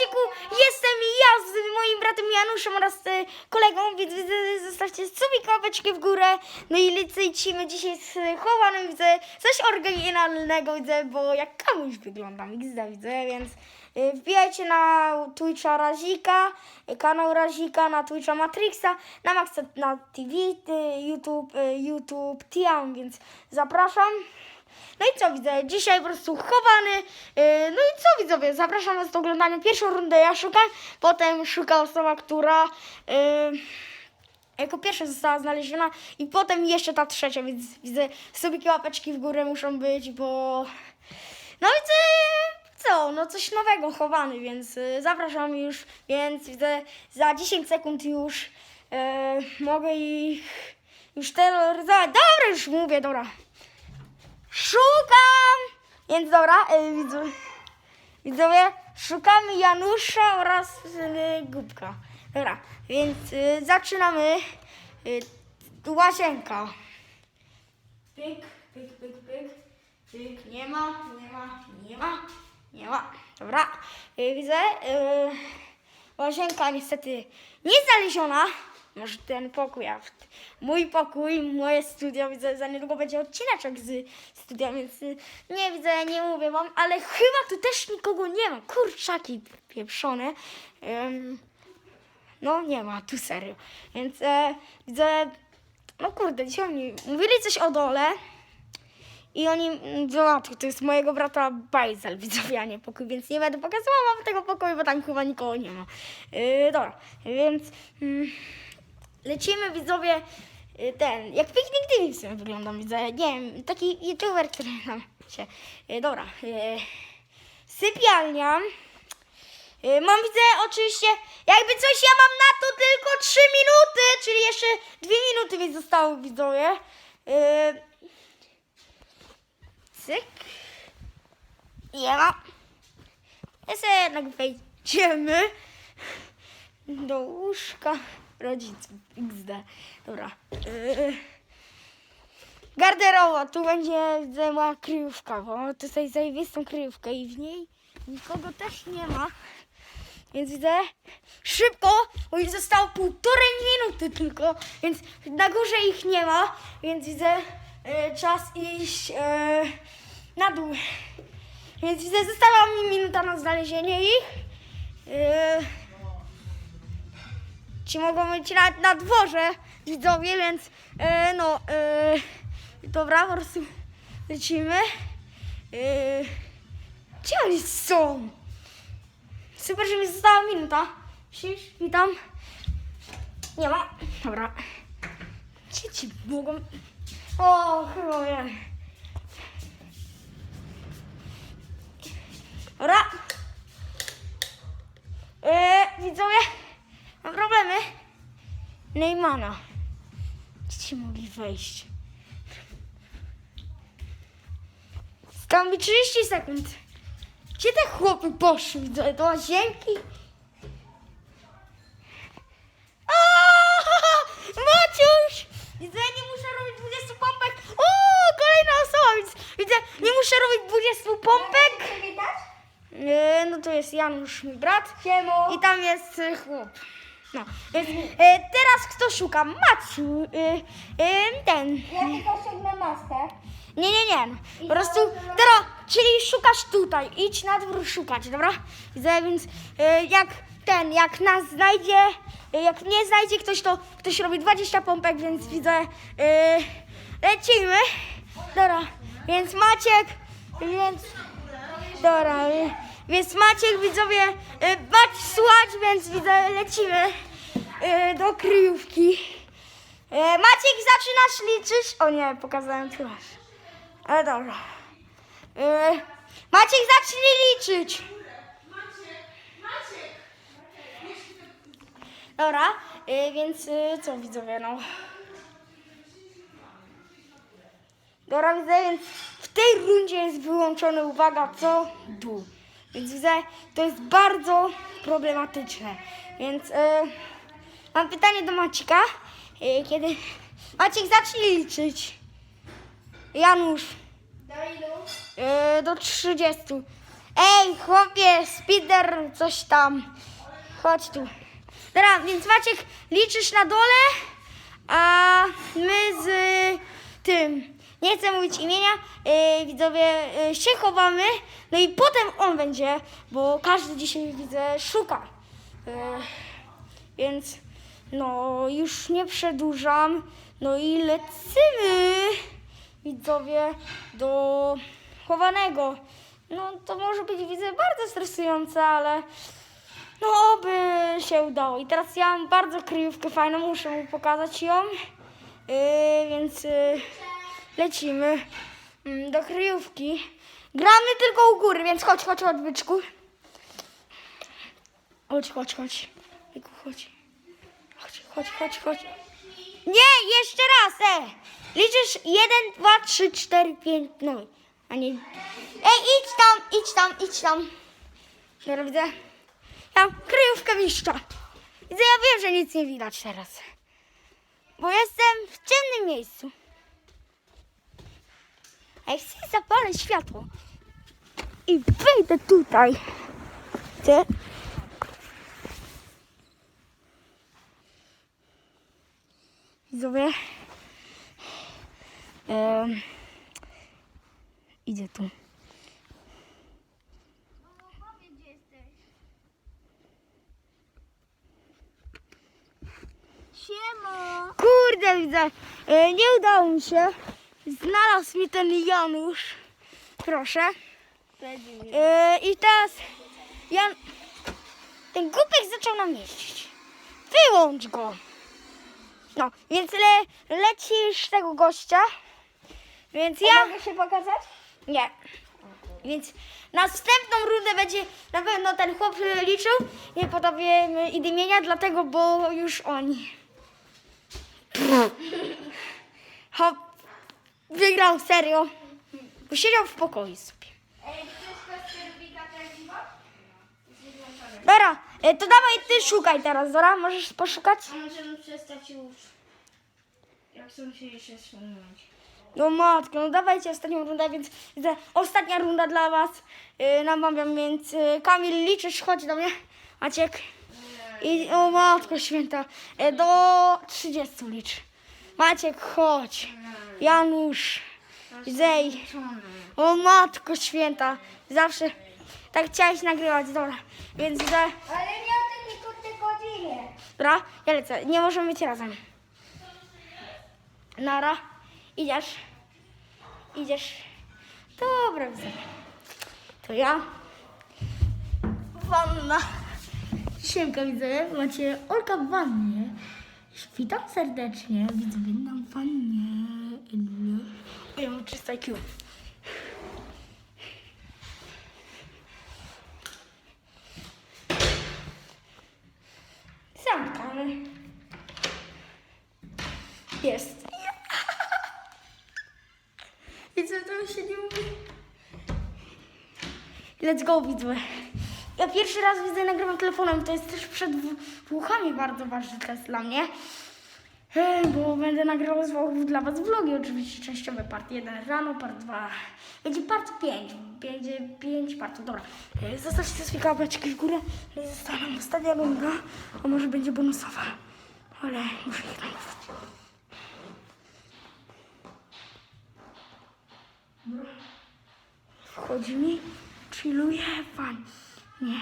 odcinku jestem ja z moim bratem Januszem oraz e, kolegą, więc zostawcie subika, łapeczkę w górę. No i lecimy dzisiaj z chowanym, widzę coś oryginalnego, widzę, bo jak komuś wyglądam, XD widzę, więc e, wbijajcie na Twitcha Razika, e, kanał Razika, na Twitcha Matrixa, na Maxa na TV, e, YouTube, e, YouTube Tiam, więc zapraszam. No i co widzę? Dzisiaj po prostu chowany. Yy, no i co widzowie? Zapraszam Was do oglądania. Pierwszą rundę ja szukam, potem szuka osoba, która yy, jako pierwsza została znaleziona i potem jeszcze ta trzecia, więc widzę sobie łapeczki w górę muszą być, bo no widzę co, no coś nowego chowany, więc yy, zapraszam już, więc widzę za 10 sekund już mogę ich już terroryzować. Dobra, już mówię, dobra. Szukam! Więc dobra, e, widzowie, widzowie, szukamy Janusza oraz e, Gubka. Dobra, więc e, zaczynamy. Łazienka. Pyk, pyk, pyk, pyk. Pyk, nie ma, nie ma, nie ma, nie ma. Dobra, widzę. Łazienka niestety nie znaleziona. Może ten pokój, a w- mój pokój, moje studio, widzę, za niedługo będzie odcineczek z studia, więc y, nie widzę, nie mówię wam, ale chyba tu też nikogo nie ma. Kurczaki pieprzone. Ym, no nie ma, tu serio. Więc e, widzę, no kurde, dzisiaj oni mówili coś o dole. I oni, mm, zobacz, to jest mojego brata Bajzel, widzowie, a nie pokój, więc nie będę pokazywała tego pokoju, bo tam chyba nikogo nie ma. Yy, dobra, więc mm, lecimy, widzowie, yy, ten, jak Picnic TV w sumie wygląda, widzę, nie wiem, taki youtuber, który tam się, yy, dobra, yy, sypialnia, mam, widzę, oczywiście, jakby coś, ja mam na to tylko 3 minuty, czyli jeszcze 2 minuty mi zostały, widzowie, Cyk. Nie ma. Jeszcze jednak wejdziemy do łóżka rodziców. XD. Dobra. Yy. Garderoba. Tu będzie moja kryjówka, bo tutaj zajebistą kryjówkę i w niej nikogo też nie ma. Więc widzę szybko, bo już zostało półtorej minuty tylko, więc na górze ich nie ma, więc widzę e, czas iść e, na dół. Więc widzę, została mi minuta na znalezienie ich. E, ci mogą być nawet na dworze widzowie, więc e, no, e, dobra, po prostu lecimy. E, gdzie oni są? Super, że mi została minuta. Cześć, witam. Nie ma. Dobra. Gdzie ci mogą... O, chyba wiem. Dobra. Eee, widzowie, mam problemy. Neymana. Gdzie ci mogli wejść? Zostało mi 30 sekund. Gdzie te chłopy poszły? Do, do łazienki? Maciuś! Widzę, nie muszę robić 20 pompek. O, kolejna osoba, widzę, nie muszę robić 20 pompek. No to jest Janusz, mój brat. I tam jest e, chłop. No, więc e, teraz kto szuka? Maciu. E, ten. Ja tylko ściągnę maskę. Nie, nie, nie. Po prostu teraz, czyli szukasz tutaj. Idź na dwór szukać, dobra? Widzę, więc jak ten, jak nas znajdzie, jak nie znajdzie ktoś, to ktoś robi 20 pompek, więc widzę, lecimy. Dobra, więc Maciek, więc, dobra, więc Maciek, widzowie, e, bać słuchać, więc widzę, lecimy e, do kryjówki. E, Maciek, zaczynasz liczyć? O nie, pokazałem twarz. Ale dobra. Maciek, zacznij liczyć. Dobra, więc co widzowie, no. Dobra, widzę, więc w tej rundzie jest wyłączone, uwaga, co? Dół. Więc widzę, to jest bardzo problematyczne. Więc e, mam pytanie do Macika. E, kiedy... Maciek, zacznij liczyć. Janusz. Do ilu? E, do 30. Ej, chłopie, spider, coś tam. Chodź tu. Dobra, więc Maciek, liczysz na dole, a my z tym, nie chcę mówić imienia, yy, widzowie, yy, się chowamy, no i potem on będzie, bo każdy dzisiaj, widzę, szuka. Yy, więc, no, już nie przedłużam, no i lecimy, widzowie, do chowanego. No, to może być, widzę, bardzo stresujące, ale no, oby się udało. I teraz ja mam bardzo kryjówkę fajną, muszę mu pokazać ją. Yy, więc yy, lecimy mm, do kryjówki. Gramy tylko u góry, więc chodź, chodź, chodź, byczku. Chodź, chodź, chodź. Byku, chodź. Chodź, chodź, chodź, chodź. Nie, jeszcze raz, e! Liczysz 1, 2, 3, 4, 5, no. A nie... Ej, idź tam, idź tam, idź tam. Dobra, widzę. Ja kryjówkę mistrza. Widzę, ja wiem, że nic nie widać teraz. Bo jestem w ciemnym miejscu. Jak chcę zapalę światło i wejdę tutaj. Ty? Widzowie. Em, idzie tu. Siemo! Kurde, widzę. E, nie udało mi się. Znalazł mi ten Janusz. Proszę. E, I teraz Jan... ten głupek zaczął nam jeździć. Wyłącz go. No, więc le, lecisz tego gościa. Więc ja... Mogę się pokazać? Nie. Więc następną rundę będzie na pewno ten chłop liczył. Nie podawiemy imienia, dlatego, bo już oni. Hop. Wygrał serio. Bo siedział w pokoju sobie. Dobra, y, to dawaj ty szukaj teraz, Dora. Możesz poszukać? A możemy przestać już. Jak chcą się jeszcze ściągnąć. No matko, no dawajcie ostatnią rundę, więc ostatnia runda dla was. Yy, namawiam, więc yy, Kamil liczysz, chodź do mnie. Maciek. I o matko święta, yy, do 30 licz. Maciek, chodź. Janusz. Zej. O matko święta. Zawsze tak chciałeś nagrywać, dobra. Więc widzę, Ale nie o tym tylko te godzinie. dobra, ja lecę. Nie możemy być razem. Nara. Idziesz. Idziesz. Dobra, widzę. To ja. Wanna. Siemka widzę, macie Olka w wannie. Witam serdecznie, widzowie na wannie. O, ja mam 300 IQ. Zamkamy. Jest. Widzę, to się nie mówi. Let's go, widzę. Ja pierwszy raz widzę, nagrywam telefonem. To jest też przed włuchami bardzo ważny test dla mnie. Bo będę nagrywał z Włochów dla Was vlogi, oczywiście częściowe. Part 1 rano, part 2. Będzie part 5. Będzie 5 partów. Dobra. E, Zostawcie sobie łapeczki w górę. Została nam ostatnia runda. A może będzie bonusowa. Ale muszę ich nagrywać. Wchodzi mi, chilluje pan. Nie.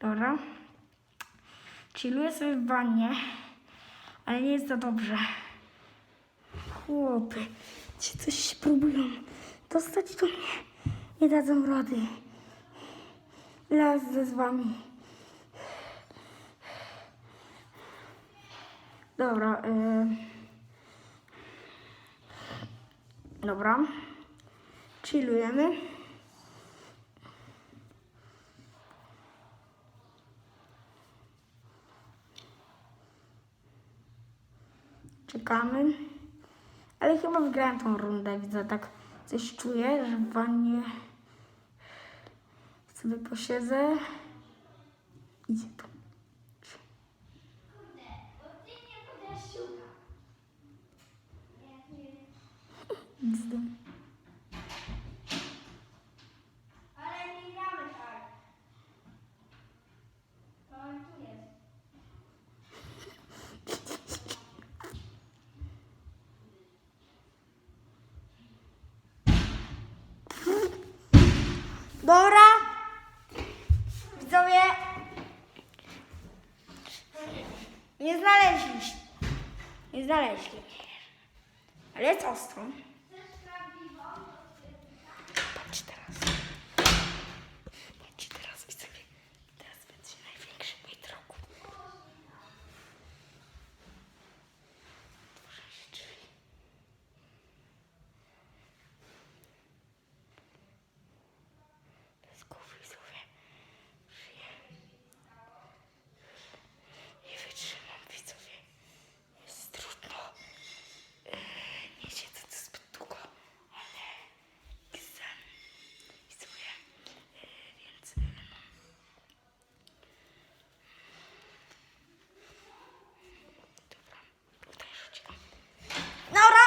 Dobra. Chilluję sobie w wannie, ale nie jest to dobrze. Chłopy, ci coś próbują dostać do mnie. Nie dadzą rady. Las z wami. Dobra. Y... Dobra. Chillujemy. Czekamy. Ale chyba wygrałem tą rundę, widzę, tak coś czuję, że w wannie sobie posiedzę. Idzie tu do mnie. Dobra. Widzowie. Nie znaleźliście. Nie znaleźli. Ale jest ostro. Patrz teraz. Patrz teraz, widzowie. Teraz będzie największy mój drogu. Otworzę się drzwi. Bez głowy widzowie. Żyję. Nie wytrzymam widzowie. Jest trudno. Yy, nie siedzę tu zbyt długo, ale chcę. Widzowie. Yy, więc... Yy, Dobra, tutaj rzuciłam. Dobra!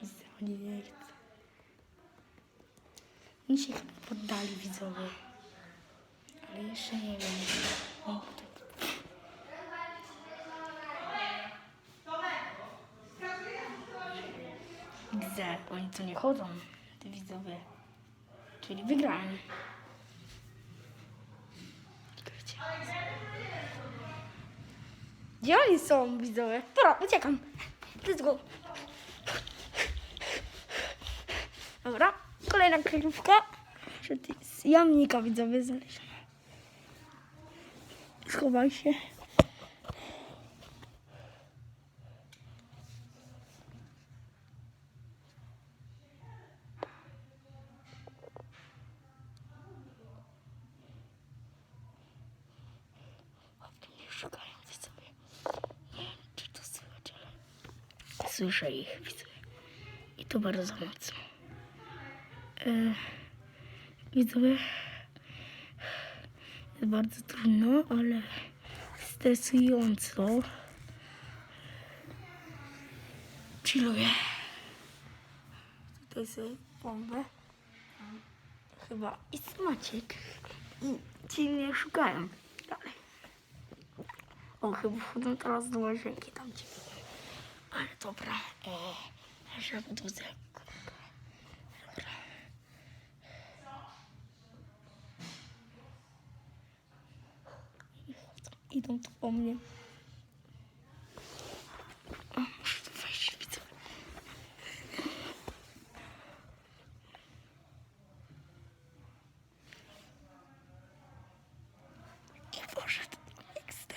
Widzowie, nie chcę. Oni się chyba poddali widzowie. Ale jeszcze nie wiem. O, Widzę, oni tu nie chodzą, te widzowie. Czyli wygrali. Gdzie oni są, widzowie? Dobra, uciekam. Let's go. Dobra, kolejna to jest jamnika widzowie znaleziona. Schowaj się. Chłopcy mnie szukają widzowie. Nie wiem, czy to słychać, ale słyszę ich widzowie. I to bardzo mocno. E, widzowie, jest bardzo trudno, ale stresująco. Chilluję. Tutaj sobie bombę. Chyba i Maciek. I ci mnie szukają. Dalej. O, chyba wchodzą teraz do łazienki tam ci. Ale dobra. E, żeby tu mnie. O, muszę tu wejść, widzę. Nie poszedł. XD.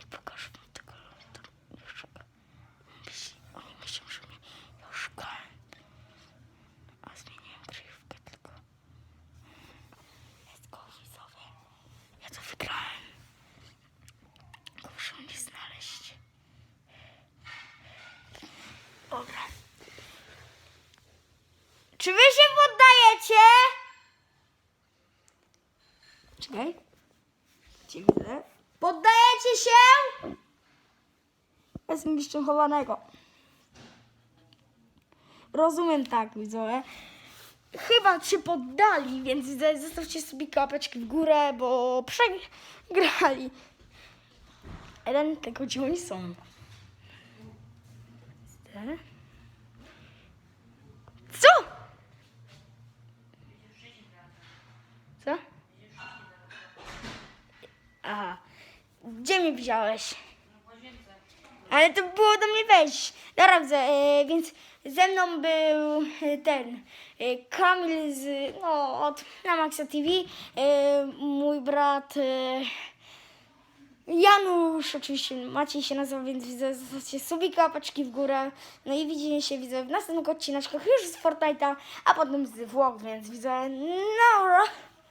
Nie pokażę wam tego, ale to nie szuka. Myśli, oni myślą, że mnie ja szukałem. A zmieniłem kryjówkę tylko. Let's go, widzowie. Ja to wygrałem. Tylko Muszę mnie znaleźć. Dobra. Czy wy się poddajecie? Czekaj. Cię widzę. Poddajecie się? Jestem mistrzem chowanego. Rozumiem tak, widzowie chyba się poddali, więc zostawcie sobie kapeczki w górę, bo przegrali. Jeden tego gdzie oni są. Co? Co? Aha. Gdzie mnie wziąłeś? Ale to było do mnie wejść. Dobra, e, więc ze mną był e, ten e, Kamil z, no, od na Maxa TV, e, mój brat e, Janusz, oczywiście Maciej się nazywa, więc widzę, zostawcie subika, paczki w górę. No i widzimy się, widzę, w następnych odcineczkach już z Fortnite'a, a potem z vlog, więc widzę, no,